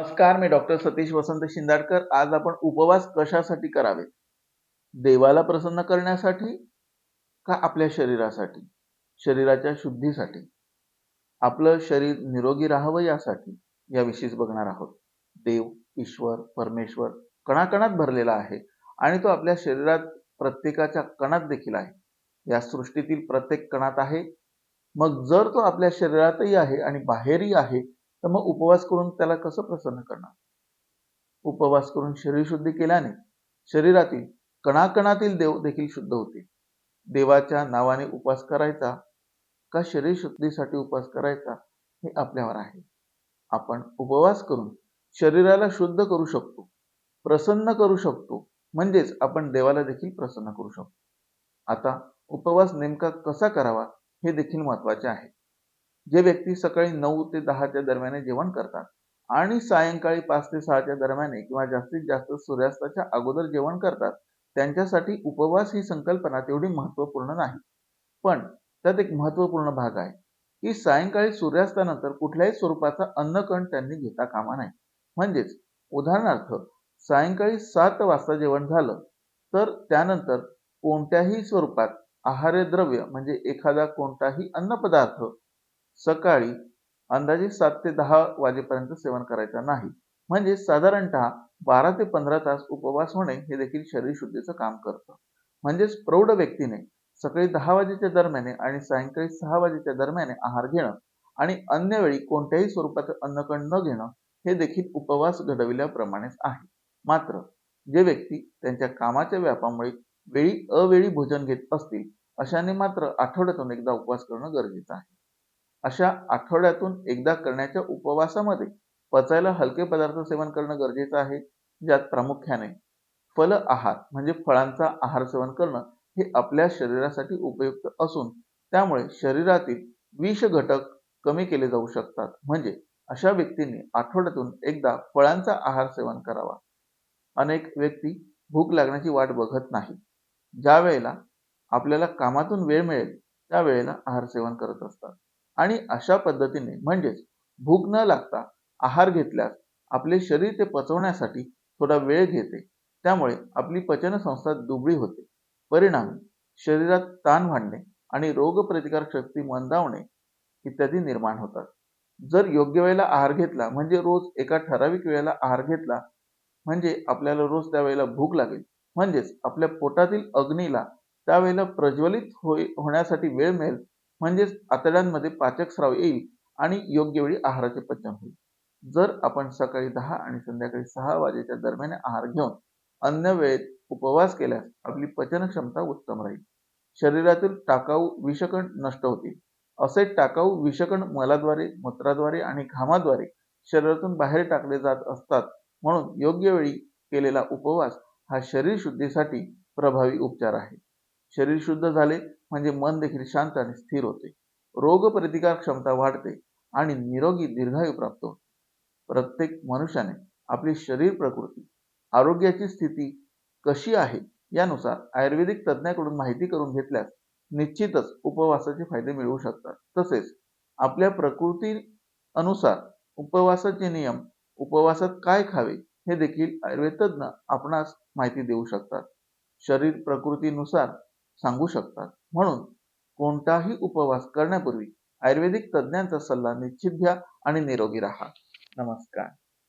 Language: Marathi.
नमस्कार मी डॉक्टर सतीश वसंत शिंदाडकर. आज आपण उपवास कशासाठी करावे? देवाला प्रसन्न करण्यासाठी का आपल्या शरीरासाठी? शरीराच्या शुद्धीसाठी? आपलं शरीर निरोगी राहावं यासाठी? याविषयीच बघणार आहोत. देव ईश्वर परमेश्वर कणाकणात भरलेला आहे आणि तो आपल्या शरीरात प्रत्येकाच्या कणात देखील आहे. या सृष्टीतील प्रत्येक कणात आहे. मग जर तो आपल्या शरीरातही आहे आणि बाहेरही आहे तर मग उपवास करून त्याला कसं प्रसन्न करणार? उपवास करून शरीर शुद्धी केल्याने शरीरातील कणाकणातील देव देखील शुद्ध होते देवाच्या नावाने उपवास करायचा का शरीर शुद्धीसाठी उपवास करायचा हे आपल्यावर आहे. आपण उपवास करून शरीराला शुद्ध करू शकतो प्रसन्न करू शकतो म्हणजेच आपण देवाला देखील प्रसन्न करू शकतो. आता उपवास नेमका कसा करावा हे देखील महत्त्वाचे आहे. जे व्यक्ती सकाळी नऊ ते दहाच्या दरम्यान जेवण करतात आणि सायंकाळी पाच ते सहाच्या दरम्यान किंवा जास्तीत जास्त सूर्यास्ताच्या अगोदर जेवण करतात त्यांच्यासाठी उपवास ही संकल्पना तेवढी महत्त्वपूर्ण नाही. पण त्यात एक महत्त्वपूर्ण भाग आहे की सायंकाळी सूर्यास्तानंतर कुठल्याही स्वरूपाचा अन्नकण त्यांनी घेता कामा नये. म्हणजेच उदाहरणार्थ सायंकाळी सात वाजता जेवण झालं तर त्यानंतर कोणत्याही स्वरूपात आहार्य द्रव्य म्हणजे एखादा कोणताही अन्नपदार्थ सकाळी अंदाजे सात ते दहा वाजेपर्यंत सेवन करायचा नाही. म्हणजे साधारणतः बारा ते पंधरा तास उपवास होणे हे देखील शरीर शुद्धीचं काम करतं. म्हणजेच प्रौढ व्यक्तीने सकाळी दहा वाजेच्या दरम्याने आणि सायंकाळी सहा वाजेच्या दरम्याने आहार घेणं आणि अन्य वेळी कोणत्याही स्वरूपाचं अन्नकण न घेणं हे देखील उपवास घडविल्याप्रमाणेच आहे. मात्र जे व्यक्ती त्यांच्या कामाच्या व्यापामुळे वेळी अवेळी भोजन घेत असतील अशाने मात्र आठवड्यातून एकदा उपवास करणं गरजेचं आहे. अशा आठवड्यातून एकदा करण्याच्या उपवासामध्ये पचायला हलके पदार्थ सेवन करणं गरजेचं आहे ज्यात प्रामुख्याने फल आहार म्हणजे फळांचा आहार सेवन करणं हे आपल्या शरीरासाठी उपयुक्त असून त्यामुळे शरीरातील विष घटक कमी केले जाऊ शकतात. म्हणजे अशा व्यक्तींनी आठवड्यातून एकदा फळांचा आहार सेवन करावा. अनेक व्यक्ती भूक लागण्याची वाट बघत नाही ज्या वेळेला आपल्याला कामातून वेळ मिळेल त्यावेळेला आहार सेवन करत असतात. आणि अशा पद्धतीने म्हणजेच भूक न लागता आहार घेतल्यास आपले शरीर ते पचवण्यासाठी थोडा वेळ घेते. त्यामुळे आपली पचनसंस्था दुबळी होते. परिणामी शरीरात ताण वाढणे आणि रोगप्रतिकार शक्ती मंदावणे इत्यादी निर्माण होतात. जर योग्य वेळेला आहार घेतला म्हणजे रोज एका ठराविक वेळेला आहार घेतला म्हणजे आपल्याला रोज त्यावेळेला भूक लागेल. म्हणजेच आपल्या पोटातील अग्नीला त्यावेळेला प्रज्वलित होय होण्यासाठी वेळ मिळेल म्हणजेच आतड्यांमध्ये पाचक स्राव येईल आणि योग्य वेळी आहाराचे पचन होईल. जर आपण सकाळी दहा आणि संध्याकाळी सहा वाजेच्या दरम्यान आहार घेऊन अन्य वेळेत उपवास केल्यास आपली पचन क्षमता उत्तम राहील. शरीरातील टाकाऊ विषकण नष्ट होतील. असे टाकाऊ विषकण मलाद्वारे मूत्राद्वारे आणि घामाद्वारे शरीरातून बाहेर टाकले जात असतात म्हणून योग्य वेळी केलेला उपवास हा शरीर शुद्धीसाठी प्रभावी उपचार आहे. शरीर शुद्ध झाले म्हणजे मन देखील शांत आणि स्थिर होते. रोग प्रतिकार क्षमता वाढते आणि निरोगी दीर्घायू प्राप्त होते. प्रत्येक मनुष्याने आपली शरीर प्रकृती आरोग्याची स्थिती कशी आहे यानुसार आयुर्वेदिक तज्ज्ञाकडून माहिती करून घेतल्यास निश्चितच उपवासाचे फायदे मिळवू शकतात. तसेच आपल्या प्रकृती अनुसार उपवासाचे नियम उपवासात काय खावे हे देखील आयुर्वेद तज्ज्ञ आपणास माहिती देऊ शकतात. शरीर प्रकृतीनुसार सांगू शकतात. म्हणून कोणताही उपवास करण्यापूर्वी आयुर्वेदिक तज्ज्ञांचा सल्ला निश्चित घ्या आणि निरोगी राहा. नमस्कार.